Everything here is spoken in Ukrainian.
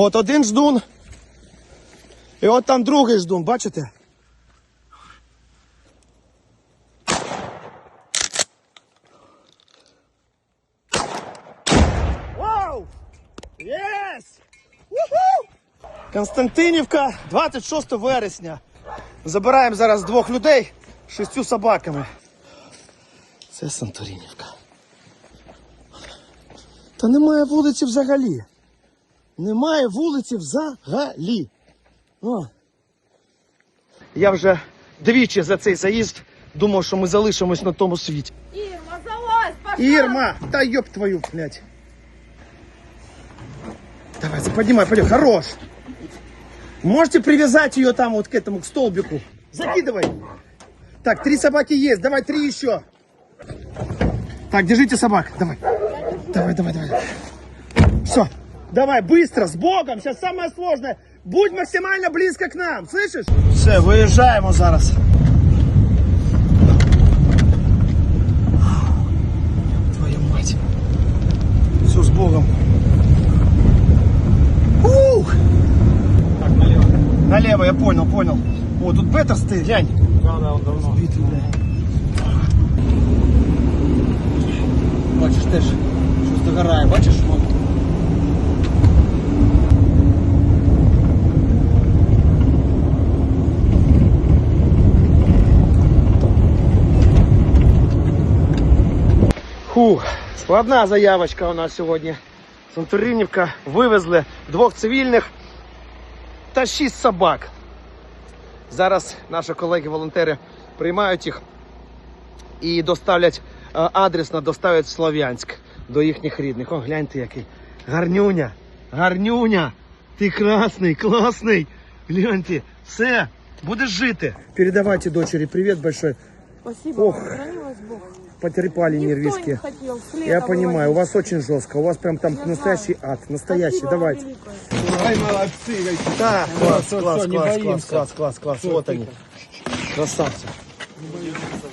От один ждун. І от там другий ждун, бачите? Вау! Єс! Константинівка, 26 вересня. Забираємо зараз двох людей з шістю собаками. Це Санторинівка. Та немає вулиці взагалі. Немає вулиці взагалі. О. Я вже двічі за цей заїзд думав, що ми залишимось на тому світі. Ирма, залазь, пошла! Ирма, да ёб твою, блядь. Давай, поднимай, поднимай, хорош. Можете привязать ее там вот к этому, к столбику. Закидывай. Так, три собаки есть, давай три еще. Так, держите собак, давай. Давай, давай, давай. Все, давай, быстро, с Богом, сейчас самое сложное. Будь максимально близко к нам, слышишь? Все, виїжджаємо зараз. Твою мать. Все с Богом. Ух! Так, налево. Налево, я понял, понял. О, тут бетер стоит, глянь. Да, да, он давно. Битый, бля. Бачиш теж, щось догорає, бачиш? Вон. Фу, складна заявочка у нас сьогодні. Санторинівка вивезли двох цивільних та шість собак. Зараз наші колеги-волонтери приймають їх і доставлять е, адресно, доставлять в Слов'янськ до їхніх рідних. О, гляньте який. Гарнюня, гарнюня. Ти красний, класний. Гляньте, все, будеш жити. Передавайте дочері привіт большой. Спасибо, Ох. храни вас Бог Потрепали Никто не нервишки. хотел следом Я понимаю, у выводить. вас очень жестко, у вас прям там Я настоящий ад, настоящий. Спасибо Давайте. вам великое. Ай, молодцы какие. Да, класс, всё, класс, всё, не класс, класс, боимся. класс, класс, класс. Всё, Вот тихо. они. Красавцы.